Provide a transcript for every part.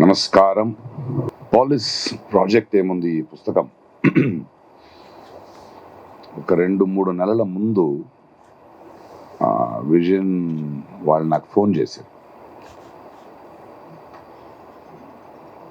నమస్కారం. Polish project ఏముంది ఈ పుస్తకం? ఒక రెండు మూడు నెలల ముందు విజన్ వాళ్ళు నాకు ఫోన్ చేశారు.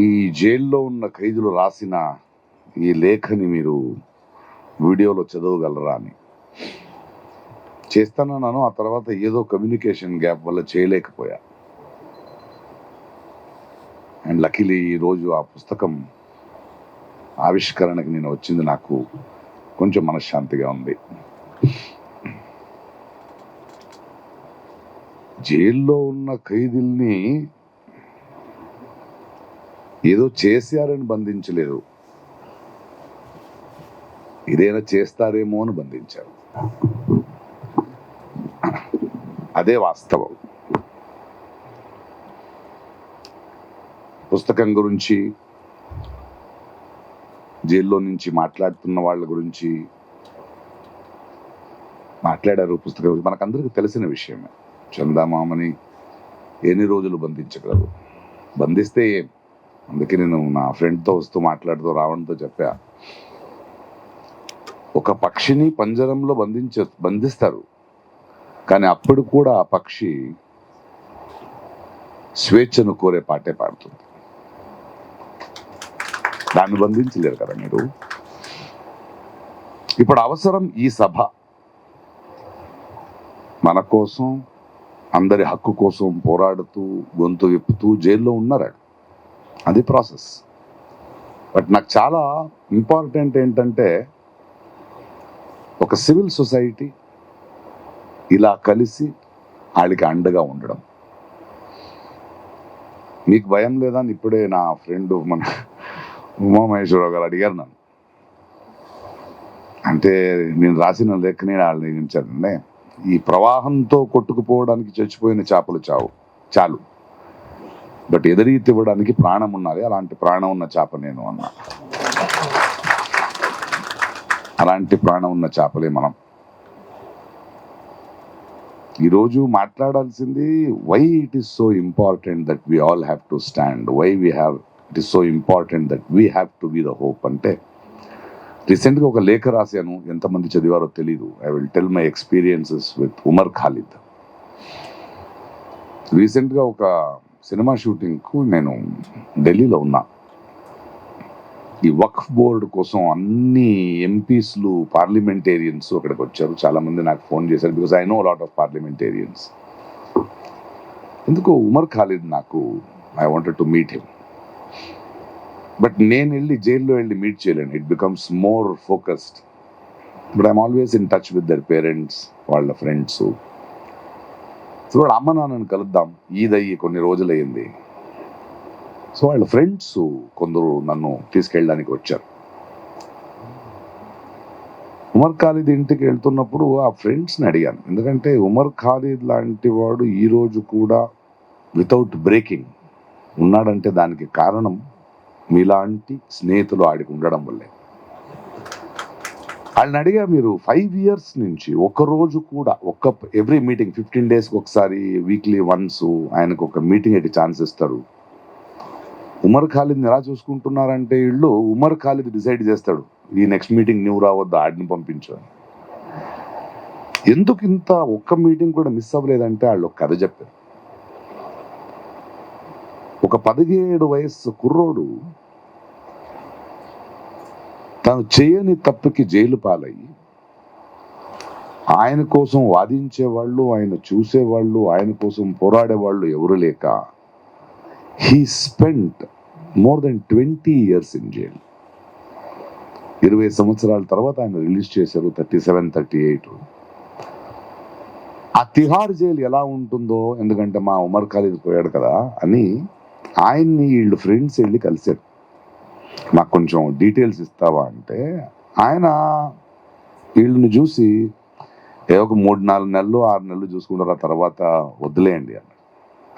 ఈ జైల్లో ఉన్న ఖైదులు రాసిన ఈ లేఖని మీరు వీడియోలో చదవగలరా అని. చేస్తానన్నాను ఆ తర్వాత ఏదో కమ్యూనికేషన్ గ్యాప్ వల్ల చేయలేకపోయా. అండ్ లక్కీలీ ఈరోజు ఆ పుస్తకం ఆవిష్కరణకి నేను వచ్చింది నాకు కొంచెం మనశ్శాంతిగా ఉంది. జైల్లో ఉన్న ఖైదీల్ని ఏదో చేశారని బంధించలేదు. ఇదేనా చేస్తారేమో అని బంధించారు. అదే వాస్తవం. పుస్తకం గురించి జైల్లో నుంచి మాట్లాడుతున్న వాళ్ళ గురించి మాట్లాడారు పుస్తకం గురించి. మనకందరికీ తెలిసిన విషయమే. చందామామని ఎన్ని రోజులు బంధించగలరు? బంధిస్తే ఏం? అందుకే నేను నా ఫ్రెండ్తో వస్తూ మాట్లాడుతూ రావణ్తో చెప్పా. ఒక పక్షిని పంజరంలో బంధించ బంధిస్తారు. కానీ అప్పుడు కూడా ఆ పక్షి స్వేచ్ఛను కోరే పాటే పాడుతుంది. దాన్ని బంధించలేరు కదా మీరు. ఇప్పుడు అవసరం ఈ సభ. మన కోసం అందరి హక్కు కోసం పోరాడుతూ గొంతు విప్పుతూ జైల్లో ఉన్నారు అది ప్రాసెస్. బట్ నాకు చాలా ఇంపార్టెంట్ ఏంటంటే ఒక సివిల్ సొసైటీ ఇలా కలిసి వాళ్ళకి అండగా ఉండడం. మీకు భయం లేదా? అని ఇప్పుడే నా ఫ్రెండ్ మన ఉమామహేశ్వరరావు గారు అడిగారు నన్ను. అంటే నేను రాసిన లేఖనే వాళ్ళని నియమించానండి ఈ ప్రవాహంతో కొట్టుకుపోవడానికి చచ్చిపోయిన చేపలు చావు చాలు. బట్ ఎదరీతి ఇవ్వడానికి ప్రాణం ఉన్నది అలాంటి ప్రాణం ఉన్న చేప నేను అన్నా. అలాంటి ప్రాణం ఉన్న చేపలే మనం. ఈరోజు మాట్లాడాల్సింది why it is so important that we all have to stand why we have it is so important that we have to be the hope అంటే రీసెంట్గా ఒక లేఖ రాశాను ఎంతమంది చదివారో తెలీదు I will tell my experiences with Umar Khalid రీసెంట్గా ఒక సినిమా షూటింగ్కు నేను ఢిల్లీలో ఉన్నా ఈ వక్ఫ్ బోర్డు కోసం అన్ని ఎంపీస్లు పార్లమెంటేరియన్స్ అక్కడికి వచ్చారు. చాలా మంది నాకు ఫోన్ చేశారు because I know lot of parliamentarians ఎందుకు ఉమర్ ఖాలిద్ నాకు I wanted to meet him but నేను వెళ్ళి జైల్లో వెళ్ళి మీట్ చేయలేను. It becomes more focused but I'm always in touch with their parents వాళ్ళ ఫ్రెండ్స్ సో వాళ్ళ అమ్మ నాన్నని కలుద్దాం. ఈద్ అయ్యి కొన్ని రోజులయ్యింది. సో వాళ్ళ ఫ్రెండ్స్ కొందరు నన్ను తీసుకెళ్ళడానికి వచ్చారు. ఉమర్ ఖాలిద్ ఇంటికి వెళ్తున్నప్పుడు ఆ ఫ్రెండ్స్ని అడిగాను. ఎందుకంటే ఉమర్ ఖాలిద్ లాంటి వాడు ఈరోజు కూడా వితౌట్ బ్రేకింగ్ ఉన్నాడంటే దానికి కారణం మీలాంటి స్నేహితులు ఆడికి ఉండడం వల్లే. వాళ్ళని అడిగా మీరు ఫైవ్ ఇయర్స్ నుంచి ఒక రోజు కూడా ఒక్క ఎవ్రీ మీటింగ్ ఫిఫ్టీన్ డేస్కి ఒకసారి వీక్లీ వన్స్ ఆయనకు ఒక మీటింగ్ అయితే ఛాన్స్ ఇస్తారు. ఉమర్ ఖాలిద్ని ఎలా చూసుకుంటున్నారంటే వీళ్ళు ఉమర్ ఖాలిద్ డిసైడ్ చేస్తాడు ఈ నెక్స్ట్ మీటింగ్ నువ్వు రావద్దు ఆడిని పంపించు ఎందుకు ఇంత ఒక్క మీటింగ్ కూడా మిస్ అవ్వలేదంటే వాళ్ళు ఒక కథ చెప్పారు. ఒక పదిహేడు వయస్సు కుర్రోడు తను చేయని తప్పుకి జైలు పాలయ్యి ఆయన కోసం వాదించేవాళ్ళు ఆయన చూసేవాళ్ళు ఆయన కోసం పోరాడేవాళ్ళు ఎవరు లేక he spent more than twenty years in jail ఇరవై సంవత్సరాల తర్వాత ఆయన రిలీజ్ చేశారు థర్టీ సెవెన్ థర్టీ ఎయిట్ ఆ తిహార్ జైలు ఎలా ఉంటుందో ఎందుకంటే మా ఉమర్ ఖాళీద్ పోయాడు కదా అని ఆయన్ని వీళ్ళు ఫ్రెండ్స్ వెళ్ళి కలిశారు. నాకు కొంచెం డీటెయిల్స్ ఇస్తావా అంటే ఆయన వీళ్ళని చూసి ఏ ఒక మూడు నాలుగు నెలలు ఆరు నెలలు చూసుకుంటారు ఆ తర్వాత వదిలేయండి అన్న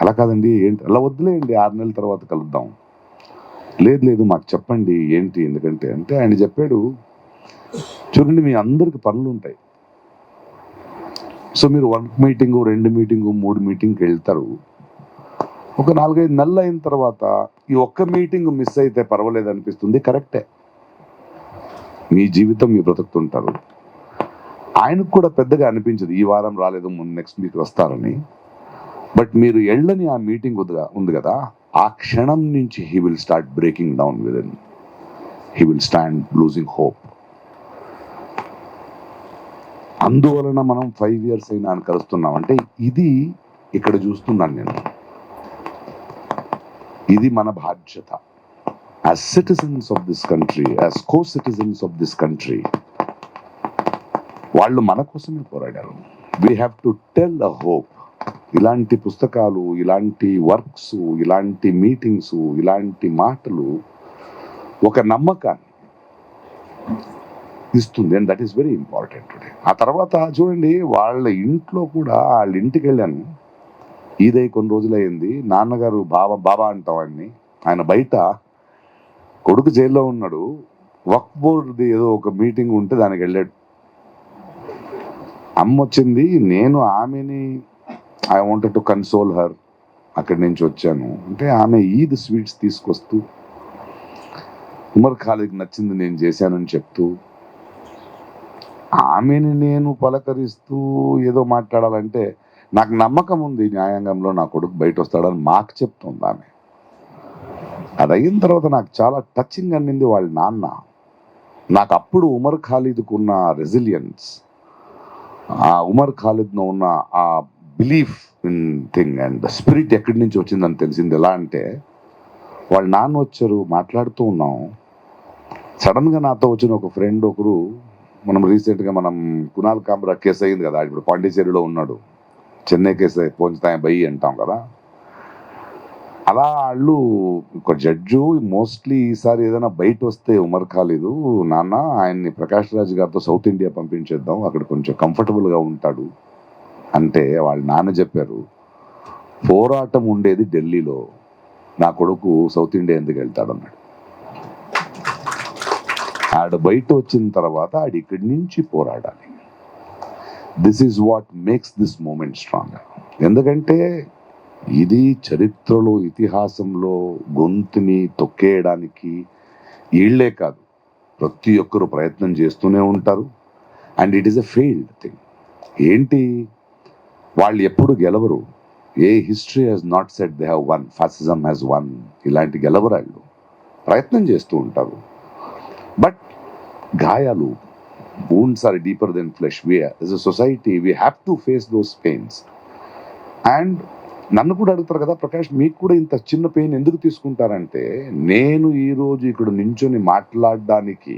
అలా కాదండి ఏంటి? అలా వదిలేయండి ఆరు నెలల తర్వాత కలుద్దాం. లేదు లేదు మాకు చెప్పండి ఏంటి ఎందుకంటే అంటే ఆయన చెప్పాడు చూడండి మీ అందరికి పనులు ఉంటాయి. సో మీరు వన్ మీటింగు రెండు మీటింగు మూడు మీటింగ్కి వెళ్తారు. ఒక నాలుగైదు నెలలు అయిన తర్వాత ఈ ఒక్క మీటింగ్ మిస్ అయితే పర్వాలేదు అనిపిస్తుంది. కరెక్టే. మీ జీవితం మీ బ్రతుకుతుంటారు ఆయనకు కూడా పెద్దగా అనిపించదు ఈ వారం రాలేదు ముందు నెక్స్ట్ వీక్ వస్తారని. బట్ మీరు ఎళ్ళని ఆ మీటింగ్ ఉంది కదా ఆ క్షణం నుంచి he will start breaking down with in. He will stand losing hope. అందువలన మనం ఫైవ్ ఇయర్స్ అయినా కలుస్తున్నాం. అంటే ఇది ఇక్కడ చూస్తున్నాను నేను. ఇది మన బాధ్యత. As citizens of this country as co citizens of this country వాళ్ళు మన కోసమే పోరాడారు. We have to tell a hope ఇలాంటి పుస్తకాలు ఇలాంటి వర్క్స్ ఇలాంటి మీటింగ్స్ ఇలాంటి మాటలు ఒక నమ్మకాన్ని ఇస్తుంది. And that is very important today ఆ తర్వాత చూడండి వాళ్ళ ఇంట్లో కూడా వాళ్ళ ఇంటికి వెళ్ళాను. ఈదై కొన్ని రోజులైంది. నాన్నగారు బాబా బాబా అంటాం ఆయన్ని. ఆయన బయట కొడుకు జైల్లో ఉన్నాడు. వక్ బోర్డుది ఏదో ఒక మీటింగ్ ఉంటే దానికి వెళ్ళాడు. అమ్మ వచ్చింది నేను ఆమెని I wanted to console her అక్కడి నుంచి వచ్చాను. అంటే ఆమె ఈద్ స్వీట్స్ తీసుకొస్తూ ఉమర్ ఖాళీకి నచ్చింది నేను చేశానని చెప్తూ ఆమెని నేను పలకరిస్తూ ఏదో మాట్లాడాలంటే నాకు నమ్మకం ఉంది న్యాయాంగంలో నా కొడుకు బయట వస్తాడని మాకు చెప్తుంది ఆమె. అది అయిన తర్వాత నాకు చాలా టచింగ్ అన్నింది వాళ్ళ నాన్న. నాకు అప్పుడు ఉమర్ ఖాళీద్కు ఉన్న రెసిలియన్స్ ఆ ఉమర్ ఖాళీద్లో ఉన్న ఆ belief in thing and spirit ఎక్కడి నుంచి వచ్చిందని తెలిసింది ఎలా అంటే వాళ్ళ నాన్న వచ్చారు మాట్లాడుతూ ఉన్నాం. సడన్గా నాతో వచ్చిన ఒక ఫ్రెండ్ ఒకరు మనం రీసెంట్గా మనం కునాల్ కాంబ్రా కేసు అయింది కదా ఇప్పుడు పాండిచేరిలో ఉన్నాడు. చెన్నై కేసు పోంచుతాయి బయ్యి అంటాం కదా. అలా వాళ్ళు ఒక జడ్జు మోస్ట్లీ ఈసారి ఏదైనా బయట వస్తే ఉమర్ ఖాళీదు నాన్న ఆయన్ని ప్రకాష్ రాజ్ గారితో సౌత్ ఇండియా పంపించేద్దాం అక్కడ కొంచెం కంఫర్టబుల్గా ఉంటాడు అంటే వాళ్ళ నాన్న చెప్పారు పోరాటం ఉండేది ఢిల్లీలో నా కొడుకు సౌత్ ఇండియా ఎందుకు వెళ్తాడు అన్నాడు. ఆడ బయట వచ్చిన తర్వాత ఆడు ఇక్కడి నుంచి పోరాడాలి. This is what makes this moment strong ఎందుకంటే ఇది చరిత్రలో ఇతిహాసంలో గొంతుని తొక్కేయడానికి వీళ్ళే కాదు ప్రతి ఒక్కరు ప్రయత్నం చేస్తూనే ఉంటారు. And it is a failed thing ఏంటి? వాళ్ళు ఎప్పుడు గెలవరు? ఏ history has not set they have won fascism has won ఇలాంటి గెలవరాళ్ళు ప్రయత్నం చేస్తూ ఉంటారు. బట్ గాయాలు wounds are deeper than flesh. We, as a society, we have to face those pains. And నన్ను కూడా అడుగుతారు కదా ప్రకాష్ మీకు కూడా ఇంత చిన్న పెయిన్ ఎందుకు తీసుకుంటారంటే నేను ఈ రోజు ఇక్కడ నించొని మాట్లాడడానికి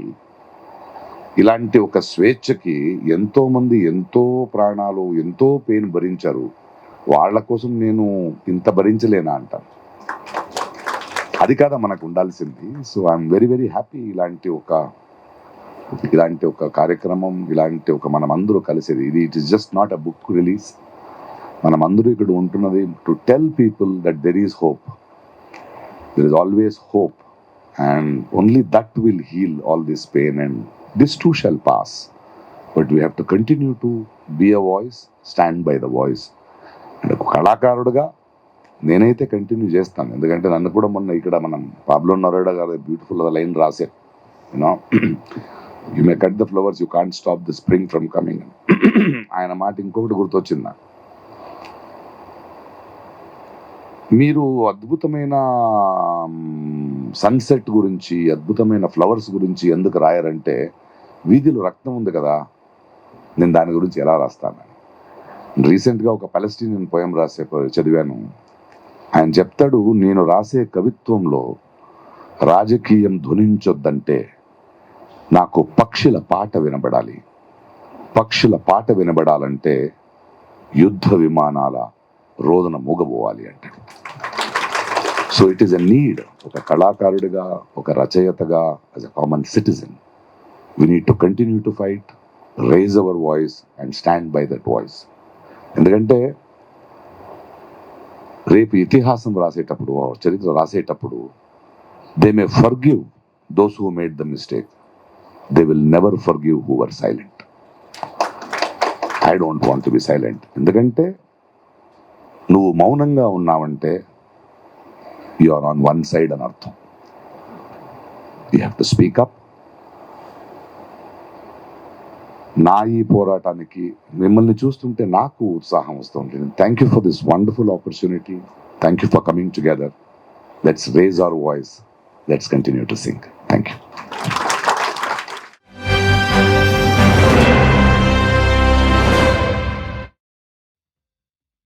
ఇలాంటి ఒక స్వేచ్ఛకి ఎంతో మంది ఎంతో ప్రాణాలు ఎంతో పెయిన్ భరించారు వాళ్ళ కోసం నేను ఇంత భరించలేనా అంటాను అది కాదా మనకు ఉండాల్సింది so I'm very very happy ఇలాంటి ఒక ఇలాంటి ఒక కార్యక్రమం ఇలాంటి ఒక మనం అందరూ కలిసేది. ఇది it is just not a book release మనం అందరూ ఇక్కడ ఉంటున్నది to tell people that there is hope there is always hope and only that will heal all this pain and this too shall pass but we have to continue to be a voice stand by the voice and ఒక కళాకారుడుగా నేనైతే continue చేస్తాను. ఎందుకంటే నన్ను కూడా మొన్న ఇక్కడ మనం పాబ్లో నరోడా గారు బ్యూటిఫుల్ లైన్ రాశారు. You know you may cut the flowers you can't stop the spring from coming ఆయన మాట ఇంకొకటి గుర్తొచ్చింది. నాకు మీరు అద్భుతమైన సన్సెట్ గురించి అద్భుతమైన ఫ్లవర్స్ గురించి ఎందుకు రాయారంటే వీధిలో రక్తం ఉంది కదా నేను దాని గురించి ఎలా రాస్తాను? రీసెంట్గా ఒక పలస్టీనియన్ పోయం రాసే చదివాను. ఆయన చెప్తాడు నేను రాసే కవిత్వంలో రాజకీయం ధ్వనించొద్దంటే నాకు పక్షుల పాట వినబడాలి. పక్షుల పాట వినబడాలంటే యుద్ధ విమానాల రోదన మూగబోవాలి అంటాడు so it is a need ఒక కళాకారుడిగా ఒక రచయితగా as a common citizen we need to continue to fight raise our voice and stand by that voice ఎందుకంటే రేపు ఇతిహాసం రాసేటప్పుడు చరిత్ర రాసేటప్పుడు they may forgive those who made the mistake they will never forgive who are silent I don't want to be silent ఎందుకంటే నువ్వు మౌనంగా ఉన్నావంటే you are on one side అని అర్థం. You have to speak up నా ఈ పోరాటానికి మిమ్మల్ని చూస్తుంటే నాకు ఉత్సాహం వస్తుంటుంది. Thank you for this wonderful opportunity thank you for coming together let's raise our voice let's continue to sing thank you